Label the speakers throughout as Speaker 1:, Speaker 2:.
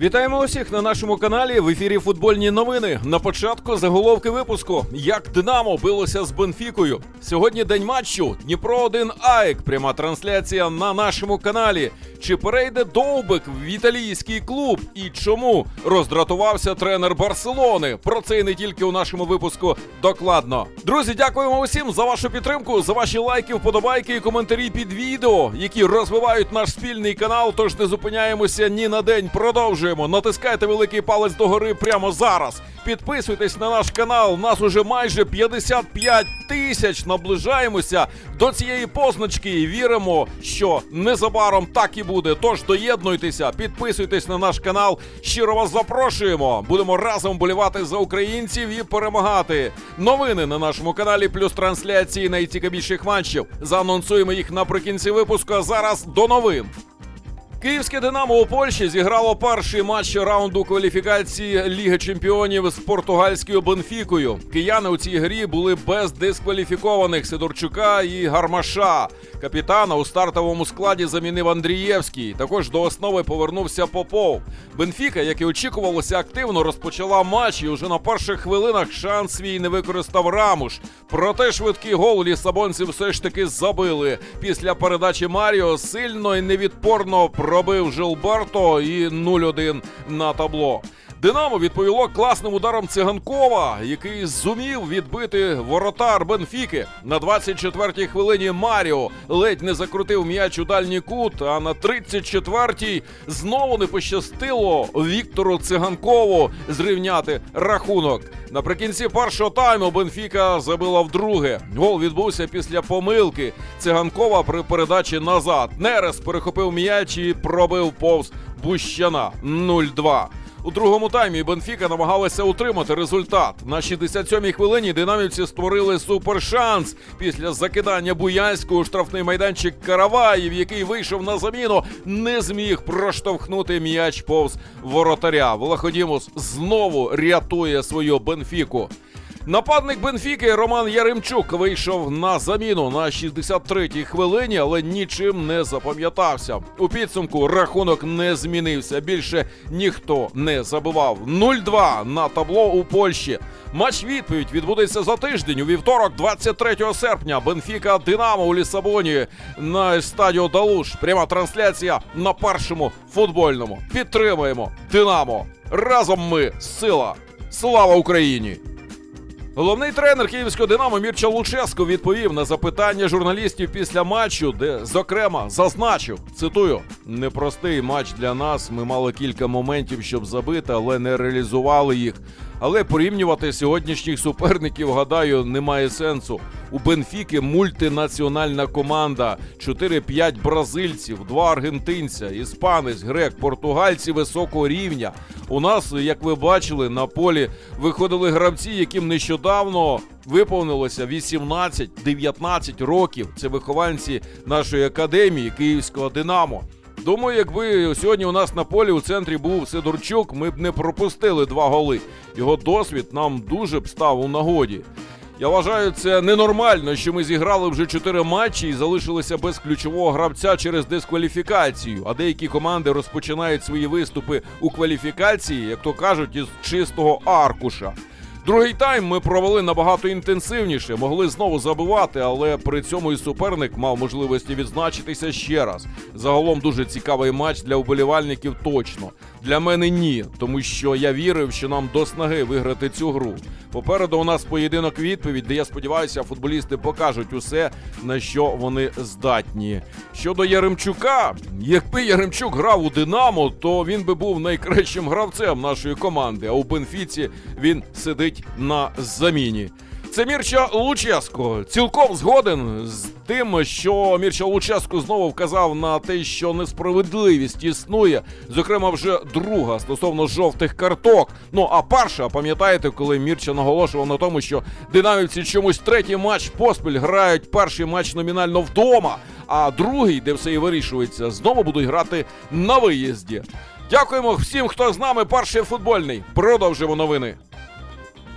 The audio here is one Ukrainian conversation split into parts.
Speaker 1: Вітаємо усіх на нашому каналі. В ефірі футбольні новини. На початку заголовки випуску. Як Динамо билося з Бенфікою. Сьогодні день матчу Дніпро 1 Аек. Пряма трансляція на нашому каналі. Чи перейде довбик в італійський клуб? І чому роздратувався тренер Барселони? Про це і не тільки у нашому випуску докладно. Друзі, дякуємо усім за вашу підтримку, за ваші лайки, вподобайки і коментарі під відео, які розвивають наш спільний канал. Тож не зупиняємося ні на день. Продовжуємо. Натискайте великий палець догори прямо зараз. Підписуйтесь на наш канал. Нас уже майже 55 тисяч на. Наближаємося до цієї позначки і віримо, що незабаром так і буде. Тож доєднуйтеся, підписуйтесь на наш канал. Щиро вас запрошуємо. Будемо разом болівати за українців і перемагати. Новини на нашому каналі, плюс трансляції найцікавіших матчів. Заанонсуємо їх наприкінці випуску. А зараз до новин. Київське Динамо у Польщі зіграло перший матч раунду кваліфікації Ліги Чемпіонів з португальською Бенфікою. Кияни у цій грі були без дискваліфікованих Сидорчука і Гармаша. Капітана у стартовому складі замінив Андрієвський. Також до основи повернувся Попов. Бенфіка, як і очікувалося, активно розпочала матч і уже на перших хвилинах шанс свій не використав Рамуш. Проте швидкий гол лісабонці все ж таки забили. Після передачі Маріо сильно і невідпорно пробив Жилберто і 0-1 на табло. Динамо відповіло класним ударом циганкова, який зумів відбити воротар Бенфіки. На 24-й хвилині Маріо ледь не закрутив м'яч у дальній кут. А на 34-й знову не пощастило Віктору Циганкову зрівняти рахунок. Наприкінці першого тайму Бенфіка забила вдруге. Гол відбувся після помилки Циганкова при передачі назад. Нерес перехопив м'яч і пробив повз Бущана 0-2. У другому таймі Бенфіка намагалася утримати результат. На 67-й хвилині динамівці створили супершанс після закидання Буянського штрафний майданчик Караваїв, який вийшов на заміну, не зміг проштовхнути м'яч повз воротаря. Волоходімус знову рятує свою Бенфіку. Нападник Бенфіки Роман Яремчук вийшов на заміну на 63-й хвилині, але нічим не запам'ятався. У підсумку рахунок не змінився. Більше ніхто не забивав. 0-2 на табло у Польщі. Матч відповідь відбудеться за тиждень у вівторок, 23 серпня. Бенфіка Динамо у Лісабоні на стадіо Далуш. Пряма трансляція на першому футбольному. Підтримуємо Динамо. Разом ми сила. Слава Україні! Головний тренер київського Динамо Мірча Луческо відповів на запитання журналістів після матчу, де зокрема зазначив цитую: непростий матч для нас. Ми мали кілька моментів, щоб забити, але не реалізували їх. Але порівнювати сьогоднішніх суперників, гадаю, немає сенсу. У Бенфіки мультинаціональна команда: 4-5 бразильців, 2 аргентинця, іспанець, грек, португальці високого рівня. У нас, як ви бачили, на полі виходили гравці, яким нещодавно виповнилося 18-19 років. Це вихованці нашої академії Київського Динамо. Думаю, якби сьогодні у нас на полі у центрі був Сидорчук, ми б не пропустили два голи. Його досвід нам дуже б став у нагоді. Я вважаю, це ненормально, що ми зіграли вже чотири матчі і залишилися без ключового гравця через дискваліфікацію. А деякі команди розпочинають свої виступи у кваліфікації, як то кажуть, із чистого аркуша. Другий тайм ми провели набагато інтенсивніше, могли знову забивати, але при цьому і суперник мав можливості відзначитися ще раз. Загалом дуже цікавий матч для вболівальників точно. Для мене ні, тому що я вірив, що нам до снаги виграти цю гру. Попереду у нас поєдинок відповідь, де я сподіваюся, футболісти покажуть усе, на що вони здатні. Щодо Яремчука, якби Яремчук грав у Динамо, то він би був найкращим гравцем нашої команди. А у Бенфіці він сидить на заміні. Це Мірча Луческо. Цілком згоден з тим, що Мірча Луческо знову вказав на те, що несправедливість існує, зокрема, вже друга стосовно жовтих карток. Ну а перша, пам'ятаєте, коли Мірча наголошував на тому, що динамівці чомусь третій матч поспіль грають перший матч номінально вдома, а другий, де все і вирішується, знову будуть грати на виїзді. Дякуємо всім, хто з нами. Перший футбольний. Продовжимо новини.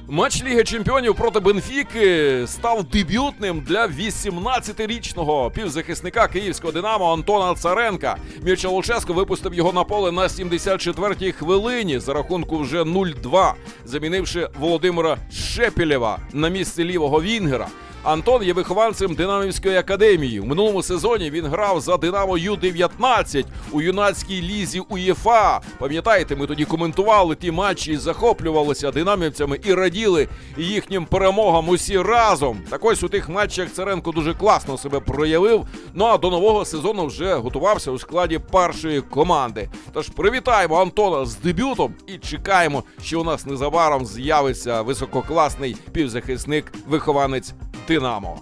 Speaker 1: Матч Ліги Чемпіонів проти Бенфіки став дебютним для 18-річного півзахисника київського Динамо Антона Царенка. Мірча Луческо випустив його на поле на 74-й хвилині за рахунку вже 0-2, замінивши Володимира Шепілєва на місці лівого Вінгера. Антон є вихованцем Динамівської академії. У минулому сезоні він грав за Динамо Ю-19 у юнацькій лізі УЄФА. Пам'ятаєте, ми тоді коментували ті матчі і захоплювалися динамівцями і раділи їхнім перемогам усі разом. Так ось у тих матчах Царенко дуже класно себе проявив. Ну а до нового сезону вже готувався у складі першої команди. Тож привітаємо Антона з дебютом і чекаємо, що у нас незабаром з'явиться висококласний півзахисник, вихованець Динамо.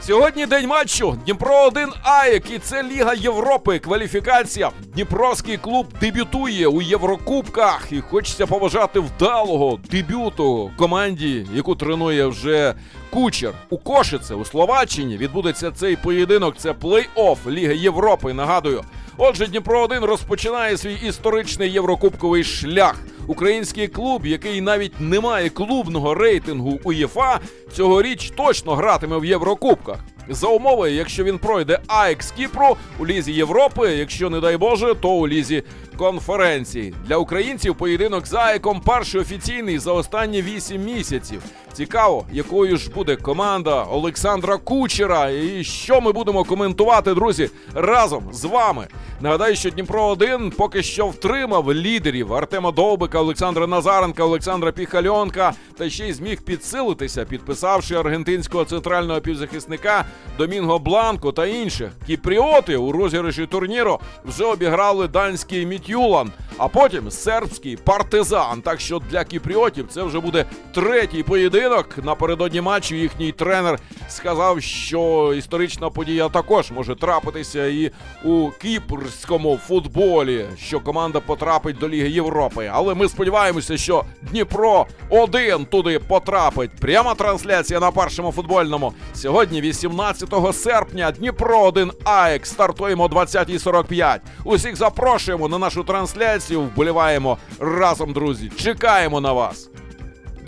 Speaker 1: Сьогодні день матчу. Дніпро 1 АЕК і це Ліга Європи. Кваліфікація. Дніпровський клуб дебютує у Єврокубках. І хочеться побажати вдалого дебюту команді, яку тренує вже кучер. У Кошице у Словаччині відбудеться цей поєдинок. Це плей-офф Ліги Європи. Нагадую. Отже, Дніпро 1 розпочинає свій історичний єврокубковий шлях. Український клуб, який навіть не має клубного рейтингу УЄФА, цьогоріч точно гратиме в Єврокубках. За умови, якщо він пройде АЕК з Кіпру у лізі Європи, якщо не дай Боже, то у лізі конференції. Для українців поєдинок з АЕКом перший офіційний за останні 8 місяців. Цікаво, якою ж буде команда Олександра Кучера, і що ми будемо коментувати, друзі, разом з вами. Нагадаю, що Дніпро 1 поки що втримав лідерів Артема Довбика, Олександра Назаренка, Олександра Піхальонка та ще й зміг підсилитися, підписавши аргентинського центрального півзахисника Домінго Бланко та інших. Кіпріоти у розіграші турніру вже обіграли данський Мітюлан, а потім сербський партизан. Так що для кіпріотів це вже буде третій поєдинок. Напередодні матчу їхній тренер сказав, що історична подія також може трапитися і у кіпрському футболі, що команда потрапить до Ліги Європи. Але ми сподіваємося, що Дніпро один туди потрапить. Пряма трансляція на першому футбольному. Сьогодні, 18 серпня, Дніпро 1 АЕК. Стартуємо о 20.45. Усіх запрошуємо на нашу трансляцію. Вболіваємо разом, друзі. Чекаємо на вас.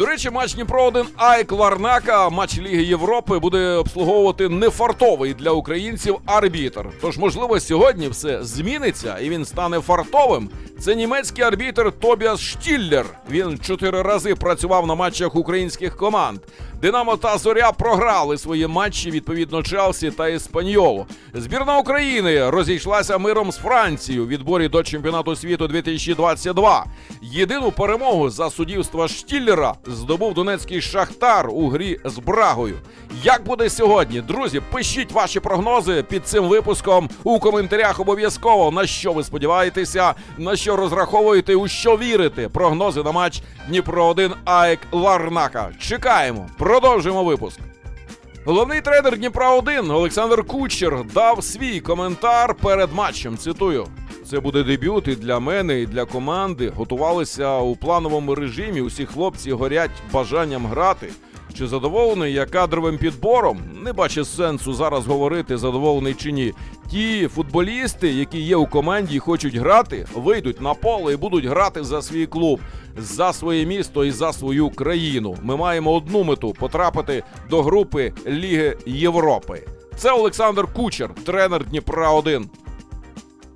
Speaker 1: До речі, матч Дніпро 1 Айк Ларнака, матч Ліги Європи буде обслуговувати нефартовий для українців арбітр. Тож, можливо, сьогодні все зміниться і він стане фартовим. Це німецький арбітр Тобіас Штіллер. Він чотири рази працював на матчах українських команд. Динамо та Зоря програли свої матчі відповідно Челсі та Іспаньолу. Збірна України розійшлася миром з Францією у відборі до чемпіонату світу 2022. Єдину перемогу за суддівства Штіллера здобув донецький шахтар у грі з Брагою. Як буде сьогодні? Друзі, пишіть ваші прогнози під цим випуском у коментарях обов'язково. На що ви сподіваєтеся, на що розраховуєте, у що вірите? Прогнози на матч Дніпро 1 АЕК Ларнака. Чекаємо. Продовжуємо випуск. Головний тренер Дніпра 1 Олександр Кучер дав свій коментар перед матчем. Цитую: це буде дебют і для мене, і для команди. Готувалися у плановому режимі. Усі хлопці горять бажанням грати. Чи задоволений я кадровим підбором? Не бачу сенсу зараз говорити, задоволений чи ні. Ті футболісти, які є у команді і хочуть грати, вийдуть на поле і будуть грати за свій клуб, за своє місто і за свою країну. Ми маємо одну мету потрапити до групи Ліги Європи. Це Олександр Кучер, тренер Дніпра 1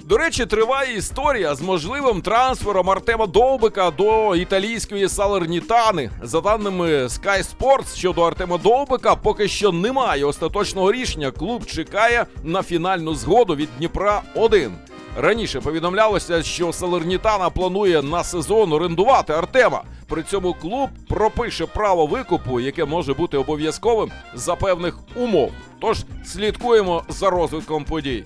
Speaker 1: до речі, триває історія з можливим трансфером Артема Довбика до італійської Салернітани. За даними Sky Sports, щодо Артема Довбика, поки що немає остаточного рішення. Клуб чекає на фінальну згоду від Дніпра 1 Раніше повідомлялося, що Салернітана планує на сезон орендувати Артема. При цьому клуб пропише право викупу, яке може бути обов'язковим за певних умов. Тож слідкуємо за розвитком подій.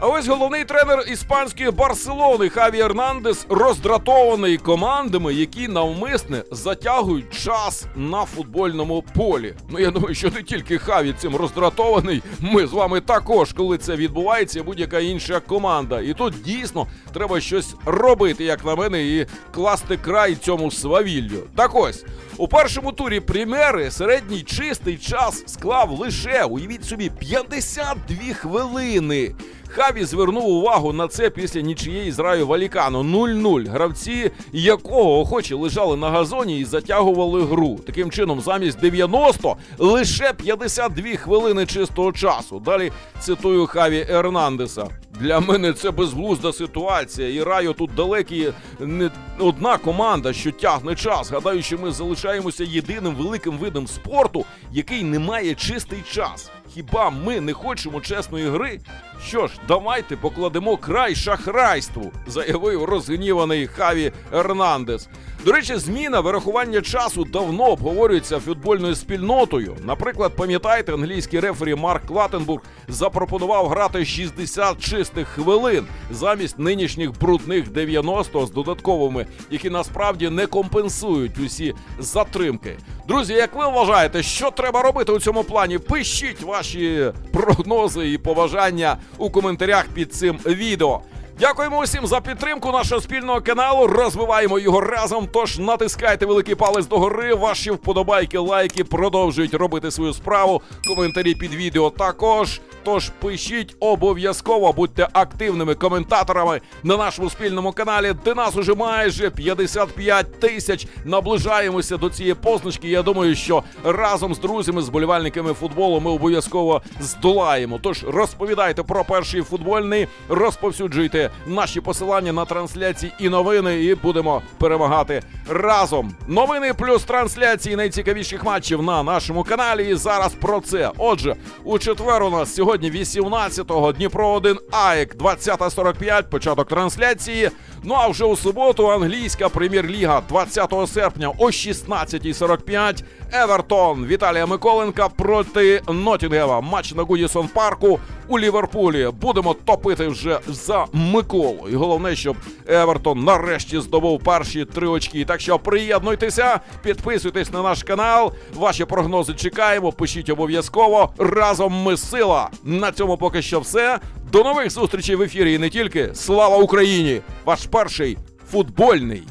Speaker 1: А ось головний тренер іспанської Барселони Хаві Ернандес роздратований командами, які навмисне затягують час на футбольному полі. Ну я думаю, що не тільки Хаві цим роздратований. Ми з вами також, коли це відбувається, будь-яка інша команда. І тут дійсно треба щось робити, як на мене, і класти край цьому свавіллю. Так ось у першому турі прем'єри середній чистий час склав лише, уявіть собі, 52 хвилини. Хаві звернув увагу на це після нічиєї з Раю Валікану 0-0. Гравці якого охочі лежали на газоні і затягували гру. Таким чином, замість 90 лише 52 хвилини чистого часу. Далі цитую Хаві Ернандеса. Для мене це безглузда ситуація. І Райо тут далекі не одна команда, що тягне час. Гадаю, що ми залишаємося єдиним великим видом спорту, який не має чистий час. Хіба ми не хочемо чесної гри? Що ж, давайте покладемо край шахрайству, заявив розгніваний Хаві Ернандес. До речі, зміна вирахування часу давно обговорюється футбольною спільнотою. Наприклад, пам'ятаєте, англійський рефері Марк Клатенбург запропонував грати 60 чистих хвилин замість нинішніх брудних 90 з додатковими, які насправді не компенсують усі затримки. Друзі, як ви вважаєте, що треба робити у цьому плані? Пишіть ваші прогнози і побажання у коментарях під цим відео. Дякуємо усім за підтримку нашого спільного каналу. Розвиваємо його разом. Тож натискайте великий палець догори. Ваші вподобайки, лайки продовжують робити свою справу. Коментарі під відео також. Тож пишіть обов'язково, будьте активними коментаторами на нашому спільному каналі, де нас уже майже 55 тисяч. Наближаємося до цієї позначки. Я думаю, що разом з друзями, з болівальниками футболу, ми обов'язково здолаємо. Тож розповідайте про перший футбольний, розповсюджуйте наші посилання на трансляції і новини, і будемо перемагати разом. Новини плюс трансляції найцікавіших матчів на нашому каналі. І зараз про це. Отже, у четвер у нас сьогодні 18-го Дніпро 1 АЕК 20.45, початок трансляції. Ну а вже у суботу англійська прем'єр-ліга 20 серпня о 16.45. Евертон Віталія Миколенка проти Нотінгема. Матч на Гудісон парку у Ліверпулі. Будемо топити вже за Миколу. І головне, щоб Евертон нарешті здобув перші три очки. Так що приєднуйтеся, підписуйтесь на наш канал. Ваші прогнози чекаємо. Пишіть обов'язково. Разом ми сила. На цьому поки що все. До нових зустрічей в ефірі і не тільки. Слава Україні! Ваш перший футбольний.